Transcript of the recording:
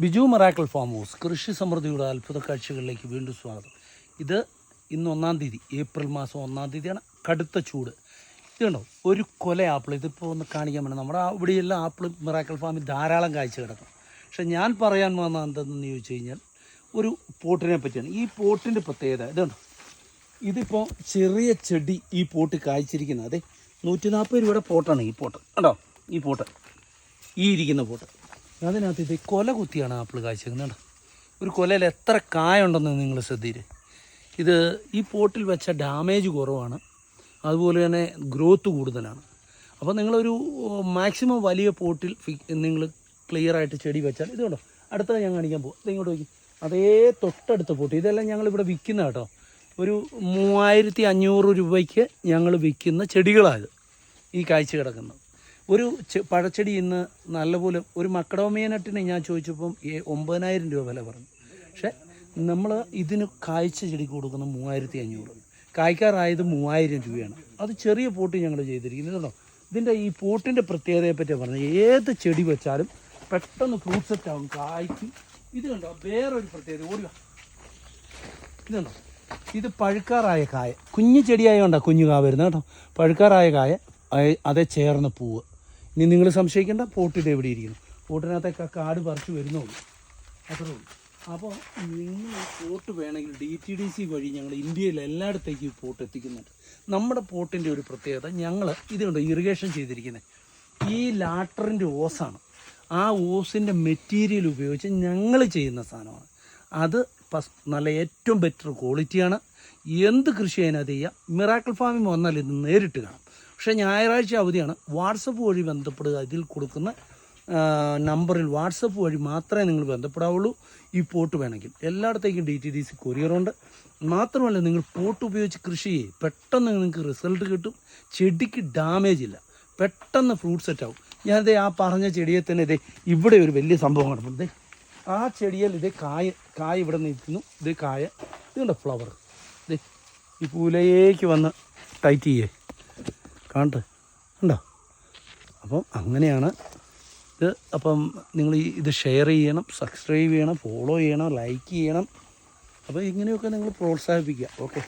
Biju മെറാക്കൽ farm house കൃഷി സമൃദ്ധിയുടെ അത്ഭുത കാഴ്ചകളിലേക്ക് വീണ്ടും സ്വാഗതം. ഇത് ഇന്ന് ഒന്നാം തീയതി ഏപ്രിൽ മാസം ഒന്നാം തീയതിയാണ്. കടുത്ത ചൂട്. ഇതുണ്ടോ ഒരു കൊല ആപ്പിൾ. ഇതിപ്പോൾ ഒന്ന് കാണിക്കാൻ വേണം നമ്മുടെ ഇവിടെയെല്ലാം ആപ്പിൾ മെറാക്കൽ ഫാമിൽ ധാരാളം കാഴ്ച കിടക്കും. പക്ഷെ ഞാൻ പറയാൻ വന്ന എന്തെന്ന് ചോദിച്ചു കഴിഞ്ഞാൽ ഒരു പോട്ടിനെ പറ്റിയാണ്. ഈ പോട്ടിന്റെ പ്രത്യേകത ഇതുണ്ടോ ഇതിപ്പോൾ ചെറിയ ചെടി ഈ പോട്ട് കായ്ച്ചിരിക്കുന്നത്. അതെ നൂറ്റി നാൽപ്പത് രൂപയുടെ പോട്ടാണ് ഈ പോട്ട്. കണ്ടോ? ഈ പോട്ട്. ഈ ഇരിക്കുന്ന പോട്ട്. അതിനകത്ത് ഇത് കൊല കുത്തിയാണ് ആപ്പിൾ കാഴ്ചക്കുന്നത് ഒരു കൊലയിൽ എത്ര കായുണ്ടെന്ന് നിങ്ങൾ ശ്രദ്ധിയില്ലേ ഇത് ഈ പോട്ടിൽ വെച്ച ഡാമേജ് കുറവാണ്. അതുപോലെ തന്നെ ഗ്രോത്ത് കൂടുതലാണ്. അപ്പോൾ നിങ്ങളൊരു മാക്സിമം വലിയ പോട്ടിൽ നിങ്ങൾ ക്ലിയർ ആയിട്ട് ചെടി വെച്ചാൽ ഇത് കണ്ടോ? അടുത്തത് ഞാൻ കാണിക്കാൻ പോകും ഇതിങ്ങോട്ട് നോക്കി. അതേ തൊട്ടടുത്ത പോട്ട്. ഇതെല്ലാം ഞങ്ങളിവിടെ വിൽക്കുന്ന കേട്ടോ. ഒരു മൂവായിരത്തി അഞ്ഞൂറ് രൂപയ്ക്ക് ഞങ്ങൾ വിൽക്കുന്ന ചെടികളായത് ഈ കാഴ്ച കിടക്കുന്നത്. ഒരു പഴച്ചെടി ഇന്ന് നല്ലപോലെ ഒരു മക്കടോമിയനട്ടിന് ഞാൻ ചോദിച്ചപ്പം ഒമ്പതിനായിരം രൂപ വില പറഞ്ഞു. പക്ഷേ നമ്മൾ ഇതിന് കായ്ച്ച ചെടി കൊടുക്കുന്ന മൂവായിരത്തി അഞ്ഞൂറ് കായ്ക്കാറായത് മൂവായിരം രൂപയാണ്. അത് ചെറിയ പോട്ട് ഞങ്ങൾ ചെയ്തിരിക്കുന്നത് കേട്ടോ. ഇതിന്റെ ഈ പോട്ടിന്റെ പ്രത്യേകതയെ പറ്റി പറഞ്ഞത്. ഏത് ചെടി വെച്ചാലും പെട്ടെന്ന് ഫ്രൂട്ട് സെറ്റ് ആവും കായ്ക്കും. ഇത് കണ്ടോ? വേറൊരു പ്രത്യേകത. ഓടുക ഇതുണ്ടോ ഇത് പഴുക്കാറായ കായ. കുഞ്ഞു ചെടിയായതുകൊണ്ടാണ് കുഞ്ഞു കാ വരുന്നത് കേട്ടോ. പഴുക്കാറായ കായ അതേ ചേർന്ന പൂവ്. ഇനി നിങ്ങൾ സംശയിക്കേണ്ട പോട്ടിട്ട് എവിടെ ഇരിക്കുന്നു? പോട്ടിനകത്തൊക്കെ കാട് പറിച്ചു വരുന്നുള്ളൂ. അത്രേ ഉള്ളൂ. അപ്പോൾ നിങ്ങൾ പോട്ട് വേണമെങ്കിൽ ഡി ടി ഡി സി വഴി ഞങ്ങൾ ഇന്ത്യയിൽ എല്ലായിടത്തേക്കും പോട്ട് എത്തിക്കുന്നുണ്ട്. നമ്മുടെ പോട്ടിന്റെ ഒരു പ്രത്യേകത ഞങ്ങൾ ഇതുണ്ട് ഇറിഗേഷൻ ചെയ്തിരിക്കുന്നത് ഈ ലാട്ടറിന്റെ ഓസാണ്. ആ ഓസിന്റെ മെറ്റീരിയൽ ഉപയോഗിച്ച് ഞങ്ങൾ ചെയ്യുന്ന സാധനമാണ്. അത് നല്ല ഏറ്റവും ബെറ്റർ ക്വാളിറ്റിയാണ് എന്ത് കൃഷി അതിനകത്ത് ചെയ്യാം. മിറാക്കിൾ ഫാമിംഗ് വന്നാൽ ഇത് നേരിട്ട് കാണാം. പക്ഷേ ഞായറാഴ്ച അവധിയാണ്. വാട്സപ്പ് വഴി ബന്ധപ്പെടുക ഇതിൽ കൊടുക്കുന്ന നമ്പറിൽ വാട്സപ്പ് വഴി മാത്രമേ നിങ്ങൾ ബന്ധപ്പെടാവുള്ളൂ. ഈ പോട്ട് വേണമെങ്കിൽ. എല്ലായിടത്തേക്കും ഡി ടി ഡി സി കൊറിയറുണ്ട് മാത്രമല്ല നിങ്ങൾ പോട്ട് ഉപയോഗിച്ച് കൃഷി ചെയ്യും. പെട്ടെന്ന് നിങ്ങൾക്ക് റിസൾട്ട് കിട്ടും. ചെടിക്ക് ഡാമേജ് ഇല്ല. പെട്ടെന്ന് ഫ്രൂട്ട് സെറ്റ് ആവും. ഞാനിതേ ആ പറഞ്ഞ ചെടിയെ തന്നെ ഇതേ ഇവിടെ ഒരു വലിയ സംഭവം കിടപ്പുണ്ട് ആ ചെടിയിൽ ഇതേ കായ കായ ഇവിടെ നിൽക്കുന്നു. ഇത് കായ. ഇതുണ്ട് ഫ്ലവർ ഇതേ ഈ പൂലയേക്ക് വന്ന് ടൈറ്റ് ചെയ്യേ. കാണട്ടെ? ഉണ്ടോ അപ്പം അങ്ങനെയാണ് ഇത്. അപ്പം നിങ്ങൾ ഈ ഇത് ഷെയർ ചെയ്യണം സബ്സ്ക്രൈബ് ചെയ്യണം ഫോളോ ചെയ്യണം ലൈക്ക് ചെയ്യണം. അപ്പോൾ ഇങ്ങനെയൊക്കെ നിങ്ങൾ പ്രോത്സാഹിപ്പിക്കുക. ഓക്കെ?